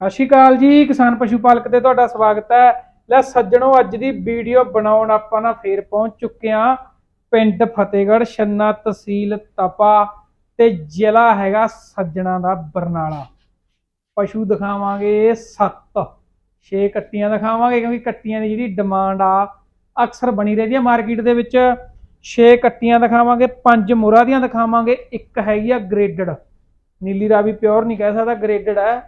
ਸਤਿ ਸ਼੍ਰੀ ਅਕਾਲ ਜੀ, ਕਿਸਾਨ ਪਸ਼ੂ ਪਾਲਕ ਤੇ ਤੁਹਾਡਾ ਸਵਾਗਤ ਹੈ। ਲੈ ਸੱਜਣੋ, ਅੱਜ ਦੀ ਵੀਡੀਓ ਬਣਾਉਣ ਆਪਾਂ ਨਾ ਫੇਰ ਪਹੁੰਚ ਚੁੱਕੇ ਹਾਂ ਪਿੰਡ ਫਤਿਹਗੜ੍ਹ, ਛੰਨਾ ਤਹਿਸੀਲ ਤਪਾ ਤੇ ਜ਼ਿਲ੍ਹਾ ਹੈਗਾ ਸੱਜਣਾ ਦਾ ਬਰਨਾਲਾ। ਪਸ਼ੂ ਦਿਖਾਵਾਂਗੇ 7 6 ਕੱਟੀਆਂ ਦਿਖਾਵਾਂਗੇ ਕਿਉਂਕਿ ਕੱਟੀਆਂ ਦੀ ਜਿਹੜੀ ਡਿਮਾਂਡ ਆ, ਅਕਸਰ ਬਣੀ ਰਹਿੰਦੀ ਹੈ ਮਾਰਕੀਟ ਦੇ ਵਿੱਚ। 6 ਕੱਟੀਆਂ ਦਿਖਾਵਾਂਗੇ 5 ਮੁਰਾ ਦੀਆਂ ਦਿਖਾਵਾਂਗੇ, ਇੱਕ ਹੈਗੀ ਆ ਗ੍ਰੇਡਡ ਨੀਲੀ ਰਾਵੀ ਪਿਓਰ ਨਹੀਂ ਕਹਿ ਸਕਦਾ ਗ੍ਰੇਡਡ ਹੈ।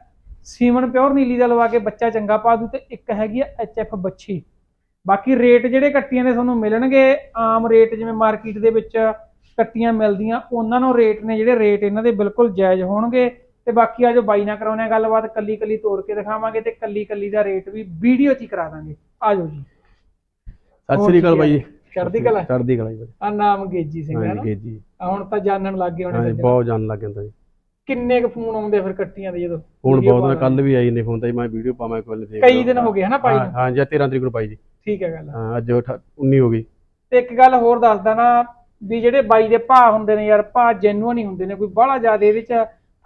ਸੀਮਨ ਪਿਓਰ ਨੀਲੀ ਦਾ ਲਵਾ ਕੇ ਬੱਚਾ ਚੰਗਾ ਪਾ ਦੂ ਤੇ ਇੱਕ ਹੈਗੀ ਆ ਐਚਐਫ ਬੱਛੀ। ਬਾਕੀ ਰੇਟ ਜਿਹੜੇ ਕੱਟੀਆਂ ਦੇ ਤੁਹਾਨੂੰ ਮਿਲਣਗੇ ਆਮ ਰੇਟ ਜਿਵੇਂ ਮਾਰਕੀਟ ਦੇ ਵਿੱਚ ਕੱਟੀਆਂ ਮਿਲਦੀਆਂ ਉਹਨਾਂ ਨੂੰ ਰੇਟ ਨੇ ਜਿਹੜੇ ਰੇਟ ਇਹਨਾਂ ਦੇ ਬਿਲਕੁਲ ਜਾਇਜ਼ ਹੋਣਗੇ। ਤੇ ਬਾਕੀ ਆ ਜੋ ਬਾਈ ਨਾਲ ਕਰਾਉਣੇ ਆ ਗੱਲਬਾਤ ਕੱਲੀ ਕੱਲੀ ਤੋੜ ਕੇ ਦਿਖਾਵਾਂਗੇ ਤੇ ਕੱਲੀ ਕੱਲੀ ਦਾ ਰੇਟ ਵੀ ਵੀਡੀਓ 'ਚ ਹੀ ਕਰਾ ਦਾਂਗੇ। ਆ ਜਾਓ ਜੀ। ਸਤਿ ਸ੍ਰੀ ਅਕਾਲ ਬਾਈ। ਚੜ੍ਹਦੀ ਕਲਾ? ਚੜ੍ਹਦੀ ਕਲਾ ਜੀ। ਆ ਨਾਮ ਗੇਜੀ ਸਿੰਘ ਹੈ ਨਾ? ਹਾਂਜੀ ਜੀ ਆ ਹੁਣ ਤਾਂ ਜਾਣਨ ਲੱਗ ਗਏ ਹੋਣੇ। ਬਹੁਤ ਜਾਣ ਲੱਗ ਜਾਂਦਾ ਜੀ। ਕਿੰਨੇ ਕੁ ਫੋਨ ਆਉਂਦੇ ਆ ਫਿਰ ਕੱਟੀਆਂ ਦੇ ਜਦੋਂ? ਹੁਣ video ਬਹੁਤ ਪਾ ਕੱਲ ਵੀ ਆਈ ਨੇ ਫੋਨ ਤਾਂ ਜੀ ਮੈਂ ਵੀਡੀਓ ਪਾਵਾਂ ਇੱਕ ਵਾਰ ਦੇਖ ਕਈ। ਦਿਨ ਹੋ ਗਏ ਹਨਾ ਪਾਈ ਹਾਂ ਨੂੰ? ਹਾਂ ਜੀ 13 ਤਰੀਕ ਨੂੰ ਪਾਈ ਜੀ। ਠੀਕ ਹੈ ਗੱਲ ਹਾਂ ਅੱਜ ਅਠਾ- 19 ਹੋ ਗਈ। ਤੇ ਇੱਕ ਗੱਲ ਹੋਰ ਦੱਸਦਾ ਨਾ ਵੀ ਜਿਹੜੇ ਬਾਈ ਦੇ ਭਾਅ ਹੁੰਦੇ ਨੇ ਯਾਰ ਭਾਅ ਜੈਨੂਅਨ ਹੀ ਹੁੰਦੇ ਨੇ ਕੋਈ ਬਾਹਲਾ ਜ਼ਿਆਦਾ ਇਹਦੇ ਵਿੱਚ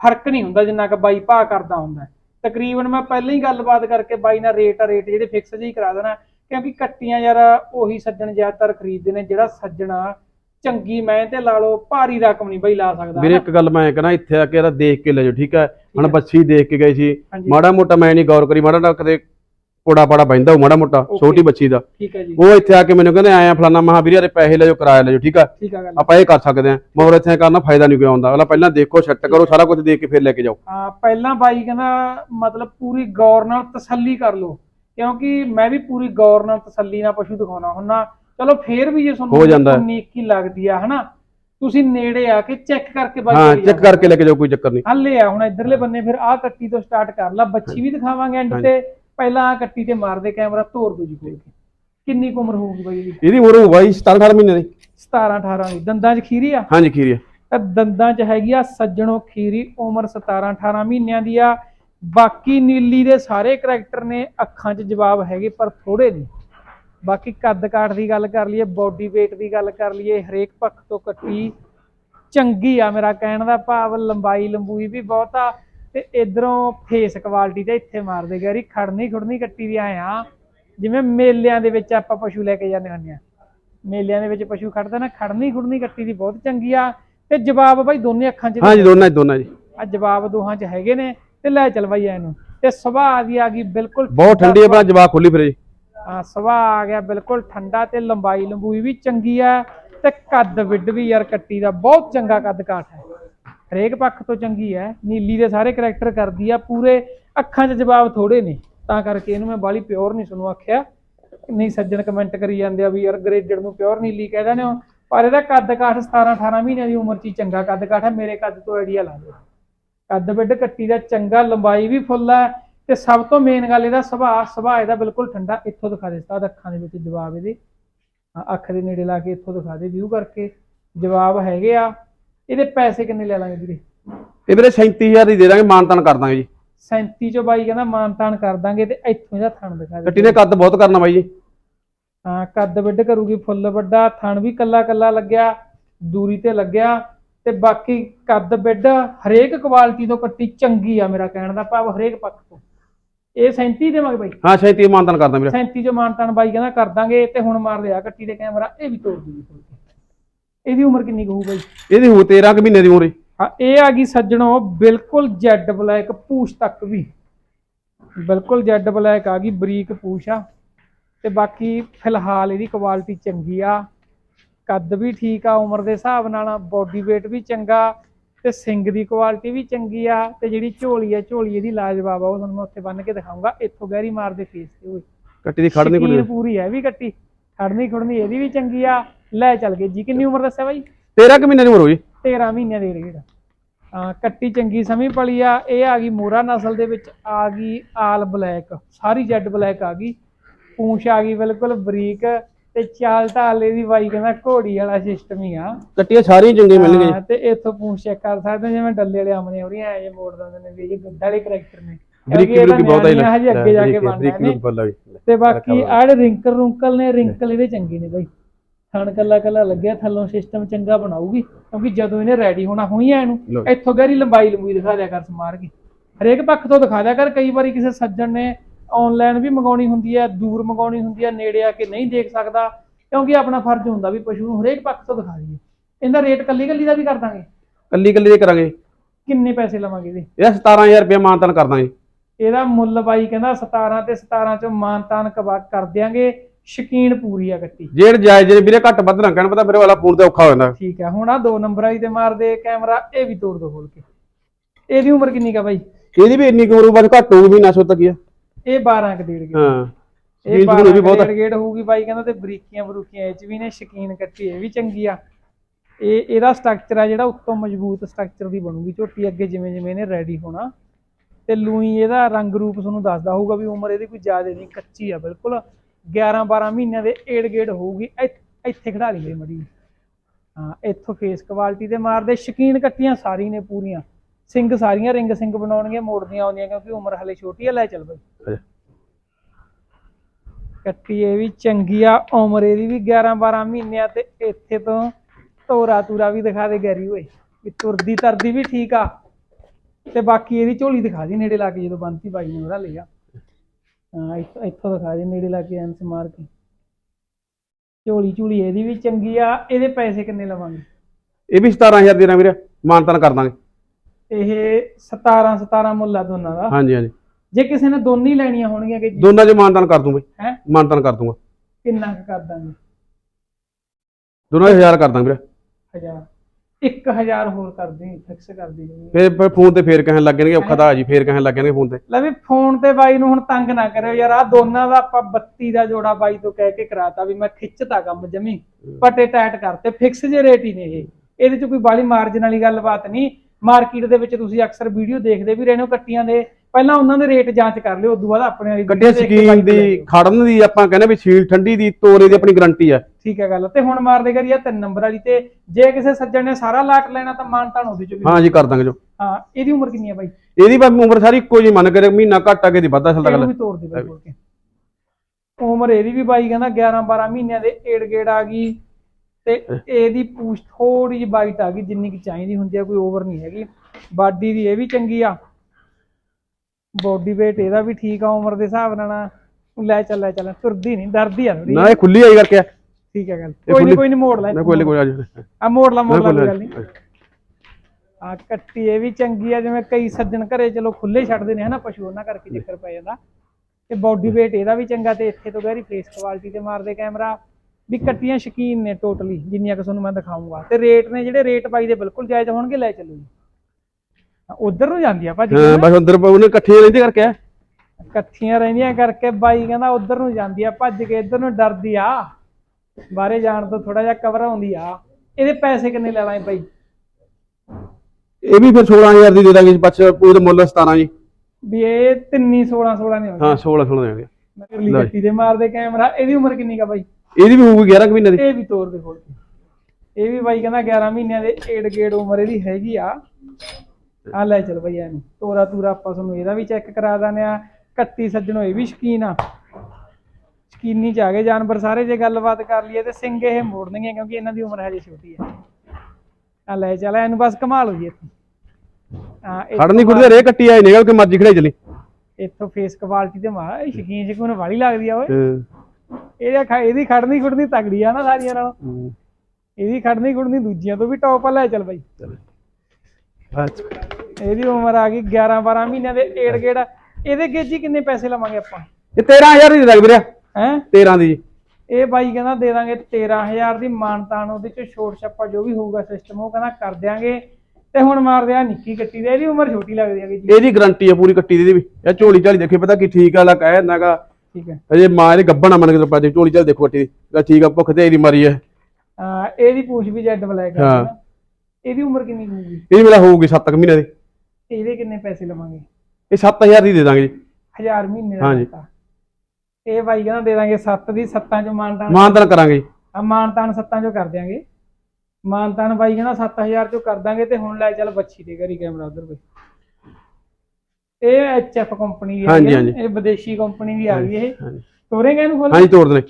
ਫ਼ਰਕ ਨਹੀਂ ਹੁੰਦਾ ਜਿੰਨਾ ਕਿ ਬਾਈ ਭਾਅ ਕਰਦਾ ਹੁੰਦਾ। ਹੈ। ਤਕਰੀਬਨ ਮੈਂ ਪਹਿਲਾਂ ਹੀ ਗੱਲਬਾਤ ਕਰਕੇ ਬਾਈ ਨਾਲ ਰੇਟ ਆ ਰੇਟ ਜਿਹੜੇ ਫਿਕਸ ਜਿਹੀ ਕਰਾ ਦੇਣਾ ਕਿਉਂਕਿ ਕੱਟੀਆਂ ਯਾਰ ਉਹੀ ਸੱਜਣ ਜ਼ਿਆਦਾਤਰ ਖਰੀਦਦੇ ਨੇ ਜਿਹੜਾ ਸੱਜਣਾ ਚੰਗੀ ਮੈਂ ਤੇ ਲਾ ਲਓ ਭਾਰੀ ਰਕਮ ਨਹੀਂ ਬਾਈ ਲਾ ਸਕਦਾ ਵੀਰੇ। ਇੱਕ ਗੱਲ ਮੈਂ ਕਹਣਾ ਇੱਥੇ ਆ ਕੇ ਇਹਦਾ ਦੇਖ ਕੇ ਲੈ ਜਾਓ ਠੀਕ ਹੈ? ਹੁਣ। ਬੱਚੀ ਦੇਖ ਕੇ ਗਏ ਸੀ। ਹਾਂਜੀ। ਮਾੜਾ ਮੋਟਾ ਮੈਂ ਨਹੀਂ ਗੌਰ ਕਰੀ ਮਾੜਾ ਨਾ ਕਦੇ ਕੋੜਾ ਪਾੜਾ ਬੈਂਦਾ ਉਹ ਮਾੜਾ ਮੋਟਾ Okay. ਛੋਟੀ ਬੱਚੀ ਦਾ। ਠੀਕ ਹੈ ਜੀ। ਉਹ ਇੱਥੇ ਆ ਕੇ ਮੈਨੂੰ ਕਹਿੰਦੇ ਆਇਆ ਫਲਾਨਾ ਮਹਾ ਵੀਰੇ ਯਾਰੇ ਪੈਸੇ ਲੈ ਜਾਓ ਕਿਰਾਇਆ ਲੈ ਜਾਓ ਠੀਕ ਗੱਲ। ਆਪਾਂ ਇਹ ਕਰ ਸਕਦੇ ਆ ਮਗਰ ਇੱਥੇ ਕਰਨਾ ਫਾਇਦਾ ਨਹੀਂ ਕੋਈ ਆਉਂਦਾ। ਅਗਲਾ ਪਹਿਲਾਂ ਦੇਖੋ ਸੈੱਟ ਕਰੋ ਸਾਰਾ ਕੁਝ ਦੇਖ ਕੇ ਫਿਰ ਲੈ ਕੇ ਜਾਓ। ਹਾਂ ਪਹਿਲਾਂ ਬਾਈ ਕਹਿੰਦਾ ਮਤਲਬ ਪੂਰੀ ਗੌਰ ਨਾਲ ਤਸੱਲੀ ਕਰ ਲਓ। ਕਿਉਂਕਿ ਮੈਂ ਵੀ ਪੂਰੀ ਗੌਰ ਨਾਲ ਤਸੱਲੀ ਨਾਲ ਪਸ਼ੂ ਦਿਖਾਉਣਾ ਹੁੰਨਾ ਚਲੋ ਫੇਰ ਵੀ ਜੇ ਹੋ ਤੁਹਾਨੂੰ ਜਾਂਦਾ ਹੈ। ਉਨੀਕ ਹੀ ਲੱਗਦੀ ਆ ਹਨਾ? ਤੁਸੀਂ ਨੇੜੇ ਆ ਕੇ ਚੈੱਕ ਕਰਕੇ ਬਾਈ ਹਾਂ ਚੈੱਕ। ਕਰਕੇ ਲੈ ਕੇ ਜਾਓ ਕੋਈ ਚੱਕਰ ਨਹੀਂ। ਹੱਲੇ ਆ ਹੁਣ ਇਧਰਲੇ ਬੰਨੇ ਫਿਰ ਆਹ ਕੱਟੀ ਤੋਂ ਸਟਾਰਟ ਕਰ ਲਾ ਬੱਚੀ ਵੀ ਦਿਖਾਵਾਂਗੇ ਐਂਡ। ਤੇ। ਪਹਿਲਾਂ ਆਹ ਕੱਟੀ ਤੇ ਮਾਰਦੇ ਕੈਮਰਾ ਤੋੜ ਦੋ ਜੀ ਕੋਈ ਕਿੰਨੀ ਕੁ ਉਮਰ ਹੋਊਗੀ ਬਾਈ ਦੀ ਇਹਦੀ ਉਮਰ ਹੋਊ ਬਾਈ 17 18 ਮਹੀਨੇ ਦੀ। 17 18 ਦੀ। ਦੰਦਾਂ 'ਚ ਖੀਰੀ ਆ? ਹਾਂਜੀ ਖੀਰੀ ਹੈ ਤਾਂ ਦੰਦਾਂ 'ਚ ਹੈਗੀ ਆ ਸੱਜਣੋ ਖੀਰੀ ਉਮਰ 17 18 ਮਹੀਨਿਆਂ ਦੀ ਆ। ਬਾਕੀ ਨੀਲੀ ਦੇ ਸਾਰੇ ਕਰੈਕਟਰ ਨੇ ਅੱਖਾਂ 'ਚ ਜਵਾਬ ਹੈਗੇ ਪਰ ਥੋੜੇ ਨੇ। ਬਾਕੀ ਕੱਦ ਕਾਠ ਦੀ ਗੱਲ ਕਰ ਲਈਏ ਬਾਡੀ weight ਦੀ ਗੱਲ ਕਰ ਲਈਏ ਹਰੇਕ ਪੱਖ ਤੋਂ ਕੱਟੀ ਚੰਗੀ ਆ ਮੇਰਾ ਕਹਿਣ ਦਾ ਭਾਵ ਲੰਬਾਈ ਲੰਬੂਈ ਵੀ ਬਹੁਤ ਆ ਤੇ ਇਧਰੋਂ ਫੇਸ ਕੁਆਲਿਟੀ ਤੇ ਇੱਥੇ ਮਾਰਦੇ ਗੈਰੀ ਖੜਨੀ ਖੁੜਨੀ ਕੱਟੀ ਦੀ ਆਇਆ ਜਿਵੇਂ ਮੇਲਿਆਂ ਦੇ ਵਿੱਚ ਆਪਾਂ ਪਸ਼ੂ ਲੈ ਕੇ ਜਾਂਦੇ ਹੁੰਦੇ ਆ। ਮੇਲਿਆਂ ਦੇ ਵਿੱਚ ਪਸ਼ੂ ਖੜਦਾ ਨਾ ਖੜਨੀ ਖੁੜਨੀ ਕੱਟੀ ਦੀ ਬਹੁਤ ਚੰਗੀ ਆ ਤੇ ਜਵਾਬ ਬਾਈ ਦੋਨੇ ਅੱਖਾਂ 'ਚ ਹਾਂਜੀ ਦੋਨਾਂ ਦੋਨਾਂ 'ਚ। ਆ ਜਵਾਬ ਦੋਹਾਂ 'ਚ ਹੈਗੇ ਨੇ ਤੇ ਲੈ ਚੱਲ ਬਾਈ ਇਹਨੂੰ ਤੇ ਸੁਭਾਅ ਦੀ ਆ ਗਈ ਬਿਲਕੁਲ ਬਹੁਤ ਠੰਡੀ ਬਣਾ ਜਵਾਬ ਖੋਲੀ ਫਿਰੇ। ਹਾਂ ਸੁਭਾਅ ਆ ਗਿਆ, ਬਿਲਕੁਲ ਠੰਡਾ ਤੇ ਲੰਬਾਈ, ਲੰਬੂਈ ਵੀ ਚੰਗੀ ਹੈ ਤੇ ਕੱਦ ਵਿੱਡ ਵੀ ਯਾਰ ਕੱਟੀ ਦਾ, ਬਹੁਤ ਚੰਗਾ ਕੱਦ ਕਾਠ ਹੈ। ਹਰੇਕ ਪੱਖ ਤੋਂ ਚੰਗੀ ਹੈ, ਨੀਲੀ ਦੇ ਸਾਰੇ ਕਰੈਕਟਰ ਕਰਦੀ ਆ, ਪੂਰੇ ਅੱਖਾਂ 'ਚ ਜਵਾਬ ਥੋੜੇ ਨੇ, ਤਾਂ ਕਰਕੇ ਇਹਨੂੰ ਮੈਂ ਬਾਲੀ ਪਿਓਰ ਨਹੀਂ ਸੁਣੂ ਆਖਿਆ। ਨਹੀਂ ਸੱਜਣ ਕਮੈਂਟ ਕਰੀ ਜਾਂਦੇ ਆ ਵੀ ਯਾਰ ਗ੍ਰੇਡਡ ਨੂੰ ਪਿਓਰ ਨੀਲੀ ਕਹਿ ਦਿੰਦੇ ਹੋ, ਪਰ ਇਹਦਾ ਕੱਦ ਕਾਠ 17 18 ਮਹੀਨਿਆਂ ਦੀ ਉਮਰ 'ਚ ਹੀ ਚੰਗਾ ਕੱਦ ਕਾਠ ਹੈ, ਮੇਰੇ ਕੱਦ ਤੋਂ ਆਈਡੀਆ ਲਾ ਲਓ ਕੱਦ ਵਿੱਡ ਕੱਟੀ ਦਾ ਚੰਗਾ, ਲੰਬਾਈ ਵੀ ਫੁੱਲ ਹੈ ਤੇ ਸਭ ਤੋਂ ਮੇਨ ਗੱਲ ਇਹਦਾ ਸੁਭਾਅ ਸੁਭਾਅ ਇਹਦਾ ਬਿਲਕੁਲ ਠੰਡਾ ਇੱਥੋਂ ਦਿਖਾ ਦੇ ਅੱਖਾਂ ਦੇ ਵਿੱਚ ਜਵਾਬ ਇਹਦੇ। ਹਾਂ, ਅੱਖ ਦੇ ਨੇੜੇ ਲਾ ਕੇ ਇੱਥੋਂ ਦਿਖਾ ਦੇ ਵਿਊ ਕਰਕੇ। ਜਵਾਬ ਹੈਗੇ ਆ। ਇਹਦੇ ਪੈਸੇ ਕਿੰਨੇ ਲੈ ਲਾਂਗੇ ਵੀਰੇ? ਇਹ ਵੀਰੇ 37000 ਦੀ ਦੇ ਦਾਂਗੇ ਮਾਨਤਾਨ ਕਰ ਦਾਂਗੇ ਜੀ। 37 ਚੋਂ ਬਾਈ ਕਹਿੰਦਾ ਮਾਨਤਾਨ ਕਰ ਦਾਂਗੇ ਤੇ ਇੱਥੋਂ ਇਹਦਾ ਥਣ ਦਿਖਾ ਦੇ। ਕੱਟੀ ਨੇ ਕੱਦ ਬਹੁਤ ਕਰਨਾ ਬਾਈ ਜੀ। ਹਾਂ ਕੱਦ ਵੱਡ ਕਰੂਗੀ ਫੁੱਲ ਵੱਡਾ ਥਣ ਵੀ ਕੱਲਾ ਕੱਲਾ ਲੱਗਿਆ ਦੂਰੀ ਤੇ ਲੱਗਿਆ ਤੇ ਬਾਕੀ ਕੱਦ ਬਿੱਡ ਹਰੇਕ ਕੁਆਲਿਟੀ ਤੋਂ ਕੱਟੀ ਚੰਗੀ ਆ ਮੇਰਾ ਕਹਿਣ ਦਾ ਭਾਵ ਹਰੇਕ ਪੱਖ ਤੋਂ। ਇਹ 37 ਦੇਵਾਂਗੇ ਬਾਈ। ਹਾਂ 37 ਮਾਨਤਾਨ ਕਰ ਦਾਂ ਵੀਰੇ। 37 ਜੋ ਮਾਨਤਾਨ ਬਾਈ ਕਹਿੰਦਾ ਕਰ ਦਾਂਗੇ ਤੇ ਹੁਣ ਮਾਰ ਲਿਆ ਕੱਟੀ ਦੇ ਕੈਮਰਾ ਇਹ ਵੀ ਤੋੜ ਦੂਗੀ। ਇਹਦੀ ਉਮਰ ਕਿੰਨੀ ਕੁ ਹੋਊ ਬਾਈ? ਇਹਦੀ ਹੋ 13 ਕੁ ਮਹੀਨੇ ਦੀ ਉਮਰ ਹਾਂ ਇਹ ਆ ਗਈ ਸੱਜਣੋ ਬਿਲਕੁਲ ਜੈਡ ਬਲੈਕ ਪੂਛ ਤੱਕ ਵੀ। ਬਿਲਕੁਲ ਜੈਡ ਬਲੈਕ ਆ ਗਈ ਬਰੀਕ ਪੂਛ ਆ। ਤੇ ਬਾਕੀ ਫਿਲਹਾਲ ਇਹਦੀ ਕੁਆਲਿਟੀ ਚੰਗੀ ਆ। ਕੱਦ ਵੀ ਠੀਕ ਆ ਉਮਰ ਦੇ ਹਿਸਾਬ ਨਾਲ ਬਾਡੀ weight ਵੀ ਚੰਗਾ। ਤੇ ਸਿੰਗ ਦੀ ਕੁਆਲਿਟੀ ਵੀ ਚੰਗੀ ਆ ਤੇ ਜਿਹੜੀ ਝੋਲੀ ਆ ਝੋਲੀ ਇਹਦੀ ਲਾਜਵਾਬ ਆ ਉਹ ਤੁਹਾਨੂੰ ਮੈਂ ਉੱਥੇ ਬੰਨ ਕੇ ਦਿਖਾਉਂਗਾ। ਇੱਥੋਂ ਗਹਿਰੀ ਮਾਰਦੇ ਫੇਸ ਤੇ ਓਏ। ਕੱਟੀ ਦੀ ਖੜਨੀ ਕੋਈ ਪੂਰੀ ਹੈ ਵੀ ਕੱਟੀ। ਖੜਨੀ ਖੁੜਨੀ ਇਹਦੀ ਵੀ ਚੰਗੀ ਆ। ਲੈ ਚੱਲ ਗਏ ਜੀ ਕਿੰਨੀ ਉਮਰ ਦੱਸਿਆ ਬਾਈ? 13 ਕੁ ਮਹੀਨੇ ਦੀ ਉਮਰ ਹੋ ਜੀ 13 ਮਹੀਨਿਆਂ ਦੇ ਰੇੜ ਹਾਂ ਕੱਟੀ ਚੰਗੀ ਸਮੀ ਪਲੀ ਆ। ਇਹ ਆ ਗਈ ਮੋਰਾ ਨਸਲ ਦੇ ਵਿੱਚ ਆ ਗਈ ਆਲ ਬਲੈਕ। ਸਾਰੀ ਜੈਡ ਬਲੈਕ ਆ ਗਈ। ਪੂੰਛ ਆ ਗਈ ਬਿਲਕੁਲ ਬਰੀਕ। ਤੇ ਚਾਲ ਢਾਲੇ ਦੀ ਬਾਈ ਕਹਿੰਦਾ ਘੋੜੀ ਵਾਲਾ ਸਿਸਟਮ ਹੀ ਆ। ਕੱਟੀਆਂ ਸਾਰੀਆਂ ਚੰਗੀਆਂ ਮਿਲਣਗੀਆਂ ਹਾਂ, ਤੇ ਇੱਥੋਂ ਪੂੰਛ ਚੈੱਕ ਕਰ ਸਕਦੇ ਹੋ, ਜਿਵੇਂ ਡੱਲੇ ਵਾਲੇ ਆਮਨੇ ਹੋ ਰਹੀਆਂ ਐ ਜੇ ਮੋੜ ਦਿੰਦੇ ਨੇ ਵੀ ਇਹ ਗੱਡਾ ਵਾਲੇ ਕਰੈਕਟਰ ਨੇ। ਬਰੀਕੀ ਕਿਉਂਕਿ ਇਹਦਾ ਬਰੀਕੀ ਬਹੁਤ ਆਈ ਨਿਆਣੀਆਂ ਹਜੇ ਅੱਗੇ ਜਾ ਕੇ ਬਣਨਾ ਬਰੀਕੀ ਨੇ ਨੂੰ ਬੱਲਾ ਵੀ ਤੇ ਬਾਕੀ ਆੜੇ ਰਿੰਕਲ ਰੁੰਕਲ ਨੇ ਰਿੰਕਲ ਇਹਦੇ ਚੰਗੇ ਨੇ ਬਾਈ। ਥਣ ਕੱਲਾ ਕੱਲਾ ਲੱਗਿਆ ਥੱਲੋਂ ਸਿਸਟਮ ਚੰਗਾ ਬਣਾਉਗੀ ਕਿਉਂਕਿ ਜਦੋਂ ਇਹਨੇ ਰੈਡੀ ਹੋਣਾ ਹੋਈਆਂ ਲਓ ਇਹਨੂੰ। ਇੱਥੋਂ ਗਹਿਰੀ ਲੰਬਾਈ ਲੰਬੂਈ ਦਿਖਾ ਦਿਆ ਕਰ ਸਮਾਰ ਕੇ। ਹਰੇਕ ਪੱਖ ਤੋਂ ਦਿਖਾ ਦਿਆ ਕਰ ਕਈ ਵਾਰੀ ਕਿਸੇ ਸੱਜਣ ਨੇ ਆਨਲਾਈਨ ਵੀ ਮੰਗਾਉਣੀ ਹੁੰਦੀ ਹੈ ਦੂਰ ਮੰਗਾਉਣੀ ਹੁੰਦੀ ਹੈ ਨੇੜੇ ਆ ਕੇ ਨਹੀਂ ਦੇਖ ਸਕਦਾ ਕਿਉਂਕਿ ਆਪਣਾ ਫਰਜ਼ ਹੁੰਦਾ ਵੀ ਪਸ਼ੂ ਨੂੰ ਹਰੇਕ ਪੱਖ ਤੋਂ ਦਿਖਾ ਦਈਏ। ਇਹਦਾ ਰੇਟ ਕੱਲੀ ਕੱਲੀ ਦਾ ਵੀ ਕਰ ਦਾਂਗੇ? ਕੱਲੀ ਕੱਲੀ ਦੇ ਕਰਾਂਗੇ। ਕਿੰਨੇ ਪੈਸੇ ਲਵਾਂਗੇ ਇਹਦੇ? ਇਹ 17000 ਰੁਪਏ ਮਾਨਤਨ ਕਰ ਦਾਂਗੇ। ਇਹਦਾ ਮੁੱਲ ਬਾਈ ਕਹਿੰਦਾ 17 ਤੇ 17 ਚੋਂ ਮਾਨਤਾਨ ਕਬਾ ਕਰ ਦਿਆਂਗੇ ਸ਼ਕੀਨ ਪੂਰੀ ਆ ਕੱਟੀ ਜੇੜ ਜਾਇਜ਼ ਜੇ ਵੀਰੇ ਘੱਟ ਵੱਧ ਨਾ ਕਹਿਣ ਪਤਾ ਮੇਰੇ ਵਾਲਾ ਫੋਨ ਤੇ ਔਖਾ ਹੋ ਜਾਂਦਾ। ਠੀਕ ਹੈ ਹੁਣ ਆ ਦੋ ਨੰਬਰਾਂ ਦੀ ਤੇ ਮਾਰਦੇ ਕੈਮਰਾ ਇਹ ਵੀ ਤੋੜ ਦੋ ਖੋਲ ਕੇ। ਇਹਦੀ ਉਮਰ ਕਿੰਨੀ ਕਾ ਬਾਈ? ਇਹਦੀ ਵੀ ਇੰਨੀ ਕੁ ਉਮਰ ਬਸ ਘੱਟ ਹੋਊਗੀ ਮਹੀਨਾ ਸੋ ਤੱਕ ਹੀ ਆ। ਇਹ 12 ਕ ਡੇਢ ਗੇੜ ਹਾਂ। ਇਹ ਇਹ 12 ਵੀ ਬਹੁਤ। ਡੇਢ ਗੇੜ ਹੋਊਗੀ ਬਾਈ ਕਹਿੰਦਾ ਤੇ ਬਰੀਕੀਆਂ ਬਰੂਕੀਆਂ ਇਹ ਚ ਵੀ ਨੇ ਸ਼ਕੀਨ ਕੱਟੀ ਇਹ ਵੀ ਚੰਗੀ ਆ। ਇਹ ਇਹਦਾ ਸਟਰਕਚਰ ਆ ਜਿਹੜਾ ਉੱਤੋਂ ਮਜ਼ਬੂਤ ਸਟਰਕਚਰ ਦੀ ਬਣੂਗੀ ਝੋਟੀ ਅੱਗੇ ਜਿਵੇਂ ਜਿਵੇਂ ਇਹਨੇ ਰੈਡੀ ਹੋਣਾ। ਤੇ ਲੂਈ ਇਹਦਾ ਰੰਗ ਰੂਪ ਤੁਹਾਨੂੰ ਦੱਸਦਾ ਹੋਊਗਾ ਵੀ ਉਮਰ ਇਹਦੀ ਕੋਈ ਜ਼ਿਆਦਾ ਨਹੀਂ ਕੱਚੀ ਆ ਬਿਲਕੁਲ। 11 12 ਮਹੀਨਿਆਂ ਦੇ ਏੜ ਗੇੜ ਹੋਊਗੀ ਇੱਥ- ਇੱਥੇ ਖੜਾ ਲਈ ਮੜੀ ਹਾਂ ਇੱਥੋਂ ਫੇਸ ਕੁਆਲਿਟੀ ਤੇ ਮਾਰਦੇ ਸ਼ਕੀਨ ਕੱਟੀਆਂ ਸਾਰੀ ਨੇ ਪੂਰੀਆਂ। ਸਿੰਘ ਸਾਰੀਆਂ ਰਿੰਗ ਸਿੰਘ ਬਣਾਉਣਗੀਆਂ ਮੋੜਦੀਆਂ ਆਉਂਦੀਆਂ ਕਿਉਂਕਿ ਉਮਰ ਹਲੇ ਛੋਟੀ ਆ ਲੈ ਚੱਲ ਬਈ। ਕੱਟੀ ਇਹ ਵੀ ਚੰਗੀ ਆ ਉਮਰ ਇਹਦੀ ਵੀ 11 12 ਮਹੀਨਿਆਂ ਤੇ ਇੱਥੇ ਤੋਂ ਤੋਰਾ ਤੂਰਾ ਵੀ ਦਿਖਾ ਦੇ ਗੈਰੀ ਓਏ ਵੀ ਤੁਰਦੀ ਤਰਦੀ ਵੀ ਠੀਕ ਆ। ਤੇ ਬਾਕੀ ਇਹਦੀ ਝੋਲੀ ਦਿਖਾ ਦੀ ਨੇੜੇ ਲਾ ਕੇ ਜਦੋਂ ਬੰਤੀ ਬਾਈ ਨੇ ਉਹਦਾ ਲਿਆ। ਹਾਂ ਇੱਥੋਂ ਇੱਥੋਂ ਦਿਖਾ ਦੇ ਨੇੜੇ ਲਾ ਕੇ ਐਂਸ ਮਾਰ ਕੇ। ਝੋਲੀ ਝੂਲੀ ਇਹਦੀ ਵੀ ਚੰਗੀ ਆ ਇਹਦੇ ਪੈਸੇ ਕਿੰਨੇ ਲਵਾਂਗੇ? ਇਹ ਵੀ 17000 ਦੇਣਾ ਵੀਰੇ ਮਾਨਤਨ ਕਰ ਦਾਂਗੇ। ਇਹ 17 17 ਮੁੱਲ ਆ ਦੋਨਾਂ ਦਾ। ਹਾਂਜੀ ਹਾਂਜੀ। ਜੇ ਕਿਸੇ ਨੇ ਦੋਨੇ ਲੈਣੀਆਂ ਹੋਣਗੀਆਂ ਕਿ ਦੋਨਾਂ 'ਚ ਮਾਨਤਨ ਕਰ ਦੂੰ ਬਈ। ਹੈ? ਮਾਨਤਨ ਕਰ ਦੂੰਗਾ। ਕਿੰਨਾ ਕੁ ਕਰ ਦਾਂਗੇ? ਦੋਨਾਂ 'ਚ 1000 ਕਰ ਦਾਂਗੇ ਵੀਰੇ। ਹਜ਼ਾਰ। 1000 ਹੋਰ ਕਰ ਦੇ ਫਿਕਸ ਕਰ ਦੇ ਫੇਰ ਫੇਰ ਫੋਨ ਤੇ ਫੇਰ ਕਹਿਣ ਲੱਗਣਗੇ ਔਖਾ ਤਾਂ ਆ ਜੀ ਫੇਰ ਕਹਿਣ ਲੱਗਣਗੇ ਫੋਨ ਤੇ। ਲੈ ਵੀ ਫੋਨ ਤੇ ਬਾਈ ਨੂੰ ਹੁਣ ਤੰਗ ਨਾ ਕਰਿਓ ਯਾਰ ਆ ਦੋਨਾਂ ਦਾ ਆਪਾਂ 32 ਦਾ ਜੋੜਾ ਬਾਈ ਤੋਂ ਕਹਿ ਕੇ ਕਰਾਤਾ ਵੀ ਮੈਂ ਖਿੱਚਤਾ ਕੰਮ ਜਮੀ। ਪੱਟੇ ਟਾਈਟ ਕਰਤੇ ਫਿਕਸ ਜੇ ਰੇਟ ਹੀ ਨੇ ਇਹ। ਇਹਦੇ ਚ ਕੋਈ ਬਾਲੀ ਮਾਰਜਨ ਵਾਲੀ ਗੱਲਬਾਤ ਨਹੀਂ। ਮਾਰਕੀਟ ਦੇ ਵਿੱਚ ਤੁਸੀਂ ਅਕਸਰ ਵੀਡੀਓ ਦੇਖਦੇ ਵੀ ਰਹੇ ਹੋ ਕੱਟੀਆਂ ਦੇ ਪਹਿਲਾਂ ਉਹਨਾਂ ਦੇ ਰੇਟ ਜਾਂਚ ਕਰ ਲਿਓ ਉਦੋਂ ਬਾਅਦ ਆਪਣੇ ਵਾਲੀ ਕੇ ਬਾਈ ਤੋਂ ਲੈ ਦੀ। ਖੜਨ ਦੀ ਆਪਾਂ ਕਹਿੰਦੇ ਵੀ ਸੀਲ ਠੰਡੀ ਦੀ ਤੋਰੇ ਦੀ ਆਪਣੀ ਗਾਰੰਟੀ ਆ। ਠੀਕ ਹੈ ਗੱਲ ਤੇ ਹੁਣ ਮਾਰਦੇ ਕਰੀ ਆ ਤਿੰਨ ਨੰਬਰ ਵਾਲੀ ਤੇ ਜੇ ਕਿਸੇ ਸੱਜਣ ਨੇ ਸਾਰਾ ਲਾਟ ਲੈਣਾ ਤਾਂ ਮਾਨਤਾਨ ਉਹਦੇ ਚ ਵੀ ਹਾਂ ਜੀ ਕਰ ਦਾਂਗੇ ਜੋ। ਹਾਂ ਇਹਦੀ ਉਮਰ ਕਿੰਨੀ ਹੈ ਬਾਈ? ਇਹਦੀ ਬਸ ਉਮਰ ਸਾਰੀ ਇੱਕੋ ਜੀ ਮੰਨ ਕੇ ਮਹੀਨਾ ਘੱਟ ਅੱਗੇ ਦੀ ਵੱਧਾ ਚੱਲਦਾ ਗੱਲ। ਵੀ ਤੋੜ ਦੇ ਬਾਈ ਬੋਲ ਕੇ। ਉਮਰ ਇਹਦੀ ਵੀ ਬਾਈ ਕਹਿੰਦਾ 11 12 ਮਹੀਨਿਆਂ ਦੇ ਏੜ ਗੇੜ ਆ ਗਈ। ਤੇ ਇਹਦੀ ਪੂਛ ਥੋੜੀ ਜਿਹੀ ਬਾਈਟ ਆ ਗਈ ਜਿੰਨੀ ਕਿ ਚਾਹੀਦੀ ਹੁੰਦੀ ਆ ਕੋਈ ਓਵਰ ਨਹੀਂ ਹੈਗੀ। ਬਾਡੀ ਦੀ ਇਹ ਵੀ ਚੰਗੀ ਆ। ਬੋਡੀ weight ਇਹਦਾ ਵੀ ਠੀਕ ਆ ਉਮਰ ਦੇ ਹਿਸਾਬ ਨਾਲ। ਲੈ ਚੱਲ ਲੈ ਚੱਲ। ਤੁਰਦੀ ਨਹੀਂ ਡਰਦੀ ਆ ਥੋੜੀ ਨਾ ਇਹ ਖੁੱਲੀ ਆਈ ਕਰਕੇ। ਠੀਕ ਹੈ ਗੱਲ। ਕੋਈ ਨਹੀਂ ਕੋਈ ਨਹੀਂ ਮੋੜ ਲੈ। ਨਾ ਕੋਈ ਕੋਈ ਆ ਜਾ ਆ ਮੋੜ ਲਾ ਮੋੜ ਲਾ ਗੱਲ ਨਹੀਂ। ਆ ਕੱਟੀ ਇਹ ਵੀ ਚੰਗੀ ਆ ਜਿਵੇਂ ਕਈ ਸੱਜਣ ਘਰੇ ਚਲੋ ਖੁੱਲੇ ਛੱਡਦੇ ਨੇ ਹਨਾ ਪਸ਼ੂ ਉਹਨਾਂ ਕਰਕੇ ਚੱਕਰ ਪੈ ਜਾਂਦਾ। ਤੇ ਬਾਡੀ weight ਇਹਦਾ ਵੀ ਚੰਗਾ ਤੇ ਇੱਥੇ ਤੋਂ ਗਹਿਰੀ ਫੇਸ ਕੁਆਲਿਟੀ ਤੇ ਮਾਰਦੇ ਕੈਮਰਾ ਵੀ ਕੱਟੀਆਂ ਸ਼ਕੀਨ ਨੇ ਟੋਟਲੀ ਜਿੰਨੀਆਂ ਕਿ ਤੁਹਾਨੂੰ ਮੈਂ ਦਿਖਾਉਂਗਾ ਤੇ ਰੇਟ ਨੇ ਜਿਹੜੇ ਰੇਟ ਪਾਈ ਦੇ ਬਿਲਕੁਲ ਜਾਇਜ਼ ਹੋਣਗੇ ਲੈ ਚੱਲੋ ਜੀ। ਉਧਰ ਨੂੰ ਜਾਂਦੀ ਆ ਭਾਜੀ। ਹਾਂ ਬਸ ਅੰਦਰ ਉਹਨੇ ਇਕੱਠੇ ਰਹਿੰਦੇ ਕਰਕੇ ਇਕੱਠੀਆਂ ਰਹਿੰਦੀਆਂ ਕਰਕੇ ਬਾਈ ਕਹਿੰਦਾ ਉਧਰ ਨੂੰ ਜਾਂਦੀ ਆ ਭੱਜ ਕੇ ਇੱਧਰ ਨੂੰ ਡਰਦੀ ਆ। ਬਾਹਰੇ ਜਾਣ ਤੋਂ ਥੋੜਾ ਜਿਹਾ ਕਵਰ ਆਉਂਦੀ ਆ। ਇਹਦੇ ਪੈਸੇ ਕਿੰਨੇ ਲੈ ਲਾਂ ਬਾਈ? ਇਹ ਵੀ ਫਿਰ 16000 ਦੀ ਦੇ ਦਾਂਗੇ ਬੱਚ ਉਹਦਾ ਮੁੱਲ 17 ਜੀ। ਵੀ ਇਹ ਤਿੰਨੀ 16 16 ਨਹੀਂ ਹਾਂ ਹੋਣੀ 16 16 ਦੇਣਗੇ ਅਗਲੀ ਗੱਟੀ ਦੇ ਮਾਰਦੇ ਕੈਮਰਾ ਇਹਦੀ ਉਮਰ ਕਿੰਨੀ ਕਾ ਬਾਈ? ਇਹਦੀ ਵੀ ਹੋਊਗੀ 11 ਕੁ ਮਹੀਨੇ ਦੀ। ਇਹ ਵੀ ਤੋਰ ਦੇ ਖੋਲ ਕੇ। ਇਹ ਵੀ ਬਾਈ ਕਹਿੰਦਾ 11 ਮਹੀਨਿਆਂ ਦੇ ਏੜ ਗੇੜ ਉਮਰ ਇਹਦੀ ਹੈਗੀ ਆ। ਆ ਲੈ ਚਲ ਬਈ ਇਹਨੂੰ। ਤੋਰਾ ਤੂਰਾ ਆਪਾਂ ਤੁਹਾਨੂੰ ਇਹਦਾ ਵੀ ਚੈੱਕ ਕਰਾ ਦਾਨੇ ਆ ਕੱਟੀ ਸੱਜਣੋ ਇਹ ਵੀ ਸ਼ਕੀਨ ਆ। ਸ਼ਕੀਨੀ ਚ ਆ ਗਏ ਜਾਨਵਰ ਸਾਰੇ ਜੇ ਗੱਲਬਾਤ ਕਰ ਲਈਏ ਤੇ ਸਿੰਘ ਇਹ ਮੋੜਨਗੇ ਕਿਉਂਕਿ ਇਹਨਾਂ ਦੀ ਉਮਰ ਹਜੇ ਛੋਟੀ ਆ। ਆ ਲੈ ਚੱਲ ਇਹਨੂੰ ਬਸ ਕਮਾਲ ਹੋ ਜੀ ਇੱਥੇ। ਹਾਂ ਖੜ ਨਹੀਂ ਕੁੜਦੇ ਰੇ ਕੱਟੀ ਆਈ ਨਿਕਲ ਕੇ ਮਰਜ਼ੀ ਖੜਾਈ ਚਲੀ। ਇੱਥੋਂ ਫੇਸ ਕੁਆਲਿਟੀ ਤੇ ਮਾਰਾ ਇਹ ਸ਼ਕੀਨ ਸ਼ਕੂਨ ਵਾਲੀ ਲੱਗਦੀ ਆ ਓਏ। ਇਹਦੀ ਖ- ਇਹਦੀ ਖੜਨੀ ਖੁੜਨੀ ਤਗੜੀ ਆ ਨਾ ਸਾਰੀਆਂ ਨਾਲੋਂ। ਹੂੰ। ਇਹਦੀ ਖੜਨੀ ਖੁੜਨੀ ਦੂਜੀਆਂ ਤੋਂ ਵੀ ਟੌਪ ਆ ਲੈ ਚੱਲ ਬਾਈ। ਬਸ। ਇਹਦੀ ਉਮਰ ਆ ਗਈ 11 12 ਮਹੀਨਿਆਂ ਦੇ ਏੜ ਗੇੜ ਇਹਦੇ ਗੇਜੀ ਕਿੰਨੇ ਪੈਸੇ ਲਵਾਂਗੇ ਆਪਾਂ? ਇਹ 13000 ਦੀ ਦੇ ਦਾਂਗੇ ਵੀਰੇ। ਹੈ? 13 ਦੀ। ਜੀ। ਇਹ ਬਾਈ ਕਹਿੰਦਾ ਦੇ ਦਾਂਗੇ 13000 ਦੀ ਮਾਨਤਾਨ ਉਹਦੇ ਚ ਛੋਟ ਛੱਪਾ ਜੋ ਵੀ ਹੋਊਗਾ ਸਿਸਟਮ ਉਹ ਕਹਿੰਦਾ ਕਰ ਦਿਆਂਗੇ। ਤੇ ਹੁਣ ਮਾਰਦੇ ਆ ਨਿੱਕੀ ਕੱਟੀ ਦੇ। ਇਹਦੀ ਉਮਰ ਛੋਟੀ ਲੱਗਦੀ ਹੈਗੀ ਜੀ। ਇਹਦੀ ਗਾਰੰਟੀ ਆ ਪੂਰੀ ਕੱਟੀ ਦੀ ਵੀ। ਇਹ ਝੋਲੀ ਝਾਲੀ ਦੇਖੇ ਪਤਾ ਕੀ ਠੀਕ ਵਾਲਾ ਕਹਿ ਨਾਗਾ ਠੀਕ ਹੈ ਅਜੇ ਮਾਂ ਇਹਦੇ ਗੱਬਣ ਆ ਮੰਨ ਕੇ ਚੱਲੋ ਝੋਲੀ ਝਾਲੀ ਦੇਖੋ ਕੱਟੀ ਦੀ ਠੀਕ ਆ ਭੁੱਖ ਤੇ ਇਹਦੀ ਮਰੀ ਹੈ ਆ ਇਹਦੀ ਪੂਛ ਵੀ ਜੈਡ ਬਲੈਕ ਹੈ ਹਾਂ। ਨਾ। ਇਹਦੀ ਉਮਰ ਕਿੰਨੀ ਕੁ ਹੋਊਗੀ ਇਹਦੀ ਮੇਰਾ ਹੋਊਗੀ 7 ਕੁ ਮਹੀਨੇ ਦੀ ਇਹਦੇ ਕਿੰਨੇ ਪੈਸੇ ਲਵਾਂਗੇ ਇਹ 7000 ਦੀ ਦੇ ਦਾਂਗੇ ਜੀ 1000 ਮਹੀਨੇ ਦਾ ਹਾਂਜੀ। ਦਿੱਤਾ। ਇਹ ਬਾਈ ਕਹਿੰਦਾ ਦੇ ਦਾਂਗੇ 7 ਦੀ 7 ਚ ਮਾਨਤਾਨ ਮਾਨਤਨ ਕਰਾਂਗੇ ਜੀ। ਆ ਮਾਨਤਾਨ ਸੱਤਾਂ ਚੋਂ ਕਰ ਦਿਆਂਗੇ ਮਾਨਤਾਨ ਬਾਈ ਕਹਿੰਦਾ 7000 ਚੋਂ ਕਰ ਦਾਂਗੇ ਤੇ ਹੁਣ ਲੈ ਚੱਲ ਬੱਚੀ ਦੇ ਘਰੀ ਕੈਮਰਾ ਉਧਰ ਕੋਈ ਇਹ ਐਚਐਫ ਕੰਪਨੀ ਦੀ ਹਾਂਜੀ, ਹੈਗੀ ਆ, ਹਾਂਜੀ। ਇਹ ਵਿਦੇਸ਼ੀ ਕੰਪਨੀ ਦੀ ਆ ਗਈ ਇਹ। ਹਾਂਜੀ। ਤੋਰੇਗਾ ਇਹਨੂੰ ਖੋਲ ਹਾਂਜੀ ਤੋੜ ਦੇਣੇ।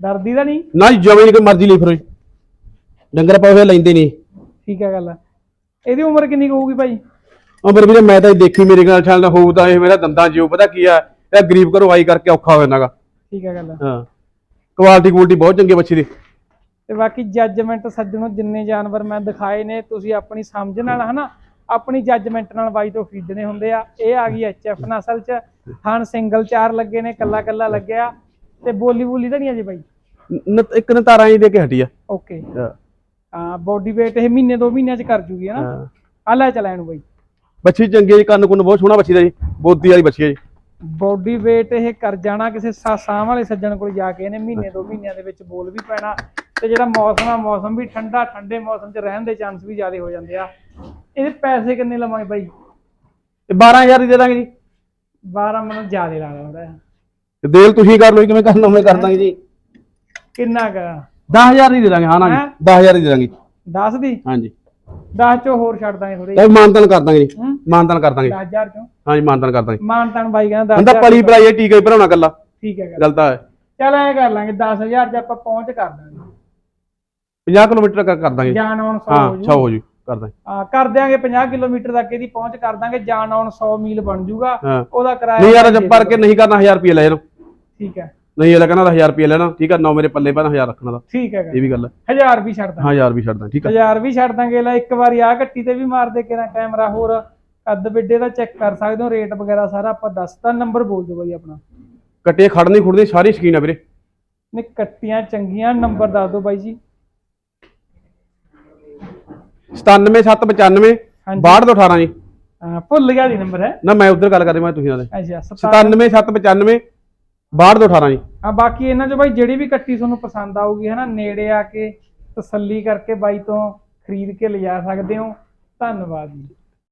ਡਰਦੀ ਤਾਂ ਨਹੀਂ? ਨਾ ਜੀ ਜਵੇਂ ਨਹੀਂ ਕੋਈ ਮਰਜ਼ੀ ਲਈ ਫਿਰੋ ਜੀ। ਡੰਗਰ ਪਾਉ ਲੈਂਦੇ ਨਹੀਂ। ਠੀਕ ਹੈ ਗੱਲ ਇਹਦੀ ਉਮਰ ਕਿੰਨੀ ਕੁ ਹੋਊਗੀ ਭਾਈ? ਮੇਰੇ ਵੀਰੇ ਮੈਂ ਤਾਂ ਇਹ ਦੇਖੀ ਮੇਰੇ ਨਾਲ ਛਾਲ ਹੋਊ ਤਾਂ ਇਹ ਮੇਰਾ ਦੰਦਾਂ ਜਿਉ ਪਤਾ ਕੀ ਆ? ਇਹ ਗਰੀਬ ਘਰੋਂ ਆਈ ਕਰਕੇ ਔਖਾ ਹੋ ਜਾਂਦਾਗਾ ਠੀਕ ਹੈ ਗੱਲ ਹਾਂ। ਕੁਆਲਿਟੀ ਕੁਆਲਿਟੀ ਬਹੁਤ ਚੰਗੀ ਬੱਚੀ ਦੀ। ਤੇ ਬਾਕੀ ਜੱਜਮੈਂਟ ਸੱਜਣੋ ਜਿੰਨੇ ਜਾਨਵਰ ਮੈਂ ਦਿਖਾਏ ਨੇ ਤੁਸੀਂ ਆਪਣੀ ਸਮਝ ਨਾਲ ਹਨਾ ਆਪਣੀ ਜੱਜਮੈਂਟ ਨਾਲ ਬਾਈ ਤੋਂ ਖਰੀਦਣੇ ਹੁੰਦੇ ਆ। ਇਹ ਆ ਗਈ ਐਚਐਫ ਨਸਲ ਚ। ਥਣ ਸਿੰਗਲ ਚਾਰ ਲੱਗੇ ਨੇ ਕੱਲਾ ਕੱਲਾ ਲੱਗਿਆ। ਤੇ ਬੋਲੀ ਬੋਲੀ ਤਾਂ ਨਹੀਂ ਅਜੇ ਬਾਈ? ਨ- ਇੱਕ ਨਤਾਰਾ ਹੀ ਦੇ ਕੇ ਹਟੀ ਆ। ਓਕੇ ਹਾਂ। ਹਾਂ ਬੋਡੀ weight ਇਹ ਮਹੀਨੇ ਦੋ ਮਹੀਨਿਆਂ ਚ ਕਰ ਜੂਗੀ ਹਨਾ ਹਾਂ। ਆ ਲੈ ਚਲਾ ਇਹਨੂੰ ਬਾਈ। ਬੱਚੀ ਚੰਗੀ ਜੀ ਕੰਨ ਕੁੰਨ ਬਹੁਤ ਸੋਹਣਾ ਬੱਚੀ ਦਾ ਜੀ ਬੋਦੀ ਵਾਲੀ ਬੱਚੀ ਆ ਜੀ। ਬੋਡੀ weight ਇਹ ਕਰ ਜਾਣਾ ਕਿਸੇ ਸਾ- ਸਾਂਭ ਵਾਲੇ ਸੱਜਣ ਕੋਲ ਜਾ ਕੇ ਇਹਨੇ ਮਹੀਨੇ ਦੋ ਮਹੀਨਿਆਂ ਦੇ ਵਿੱਚ ਬੋਲ ਵੀ ਪੈਣਾ। ਤੇ ਜਿਹੜਾ ਮੌਸਮ ਆ ਮੌਸਮ ਵੀ ਠੰਡਾ ਠੰਡੇ ਮੌਸਮ 'ਚ ਰਹਿਣ ਦੇ ਚਾਂਸ ਵੀ ਜ਼ਿਆਦਾ ਹੋ ਜਾਂਦੇ ਆ। ਇਹਦੇ ਪੈਸੇ ਕਿੰਨੇ ਲਵਾਂਗੇ ਬਾਈ? ਤੇ 12000 ਹੀ ਦੇ ਦਾਂਗੇ ਜੀ। 12 ਮੈਨੂੰ ਜ਼ਿਆਦਾ ਲੱਗਦਾ ਹੁੰਦਾ। ਤੇ ਦੇਲ ਤੁਸੀਂ ਕਰ ਲਓ ਜੀ, ਕਿਵੇਂ ਕਰਨਾ ਮੈਂ ਕਰ ਦਾਂਗੇ ਜੀ। ਕਿੰਨਾ ਕ? 10000 ਹੀ ਦੇ ਦਾਂਗੇ ਹਾਂ ਨਾ ਹੈਂ? ਜੀ 10000 ਹੀ ਦੇ ਦਾਂਗੇ। 10 ਦੀ? ਹਾਂਜੀ 10 ਚੋਂ ਹੋਰ ਛੱਡ ਦਾਂਗੇ ਥੋੜੇ ਤੇ ਮਾਨਤਨ ਕਰ ਦਾਂਗੇ ਜੀ ਹੂੰ? ਮਾਨਤਨ ਕਰ ਦਾਂਗੇ। 10000 ਚੋਂ? ਹਾਂਜੀ ਮਾਨਤਨ ਕਰ ਦਾਂਗੇ। ਮਾਨਤਾਨ ਬਾਈ ਕਹਿੰਦਾ ਬੰਦਾ 10000 ਪਲੀ ਪਲਾਈ ਇਹ ਟੀਕਾ ਹੀ ਭਰਾਉਣਾ ਕੱਲਾ ਠੀਕ ਹੈ ਗੱਲ। ਗੱਲ ਤਾਂ ਹੈ। ਚੱਲ ਐ ਕਰ ਲਾਂਗੇ 10000 ਚ ਆਪਾਂ ਪਹੁੰਚ ਕਰ ਦਾਂਗੇ। 50 ਕਿਲੋਮੀਟਰ ਕਰ ਕਰ ਦਾਂਗੇ। ਜਾਨ ਆਉਣ 100 ਹਾਂ ਹੋ ਜੂ। 100 ਹੋ ਜੂ। ਕਰ ਦਾਂਗੇ ਹਾਂ ਕਰ ਦਿਆਂਗੇ 50 ਕਿਲੋਮੀਟਰ ਤੱਕ ਇਹਦੀ ਪਹੁੰਚ ਕਰ ਦਾਂਗੇ ਜਾਨ ਆਉਣ 100 ਮੀਲ ਬਣ ਜੂਗਾ। ਹਾਂ। ਉਹਦਾ ਕਿਰਾਇਆ ਨਹੀਂ ਯਾਰ ਦੇ ਜਦ ਪਰ ਕੇ ਨਹੀਂ ਕਰਨਾ 1000 ਰੁਪਏ ਲੈ ਜਾਣਾ। ਠੀਕ ਹੈ। ਨਹੀਂ ਇਹ ਲੱਗਣਾ 1000 ਰੁਪਏ ਲੈਣਾ। ਠੀਕ ਆ ਨੌ ਮੇਰੇ ਪੱਲੇ ਪੈਣਾ 1000 ਰੱਖਣਾ ਦਾ ਠੀਕ ਹੈ। ਇਹ ਵੀ ਗੱਲ ਹੈ। ਹਜ਼ਾਰ ਵੀ ਛੱਡ ਦਾਂਗੇ। ਹਾਂ 1000 ਵੀ ਛੱਡ ਦਾਂ ਠੀਕ ਆ ਹਜ਼ਾਰ ਵੀ ਛੱਡ ਦਾਂਗੇ। ਲੈ ਇੱਕ ਵਾਰੀ ਆ ਗੱਟੀ ਤੇ ਵੀ ਮਾਰ ਦੇ ਕੇ ਨਾ ਕੈਮਰਾ ਹੋਰ ਕੱਦ ਬਿੱਡੇ ਦਾ ਚੈੱਕ ਕਰ ਸਕਦੇ ਹੋ ਰੇਟ ਵਗੈਰਾ ਸਾਰਾ ਆਪਾਂ ਦੱਸਤਾ ਨੰਬਰ ਬੋਲ ਦਿਓ ਬਾਈ ਆਪਣਾ। ਕੱਟੇ ਖੜਨੀ ਖੁੜਨੀ ਸਾਰੀ ਸ਼ਕੀਨ ਆ ਵੀਰੇ। ਨੇ ਕੱਟੀਆਂ ਚੰਗੀਆਂ ਨੰਬਰ ਦੱਸ ਦਿਓ ਬਾਈ ਜੀ। 97795 ਹਾਂਜੀ। 6218 ਜੀ। ਭੁੱਲ ਗਿਆ ਜੀ ਨੰਬਰ ਹੈ। ਨਾ ਮੈਂ ਉਧਰ ਗੱਲ ਕਰ ਰਿਹਾ ਮੈਂ ਤੁਸੀਂ ਨਾਲ। ਅੱਛਾ 97 97795 6218 ਜੀ। ਬਾਕੀ ਇਹਨਾਂ ਚੋਂ ਬਾਈ ਜਿਹੜੀ ਵੀ ਕੱਟੀ ਤੁਹਾਨੂੰ ਪਸੰਦ ਆਊਗੀ ਹੈ ਨਾ ਨੇੜੇ ਆ ਕੇ ਤਸੱਲੀ ਕਰਕੇ ਬਾਈ ਤੋਂ ਖਰੀਦ ਕੇ ਲਿਜਾ ਸਕਦੇ ਹੋ। ਧੰਨਵਾਦ ਜੀ।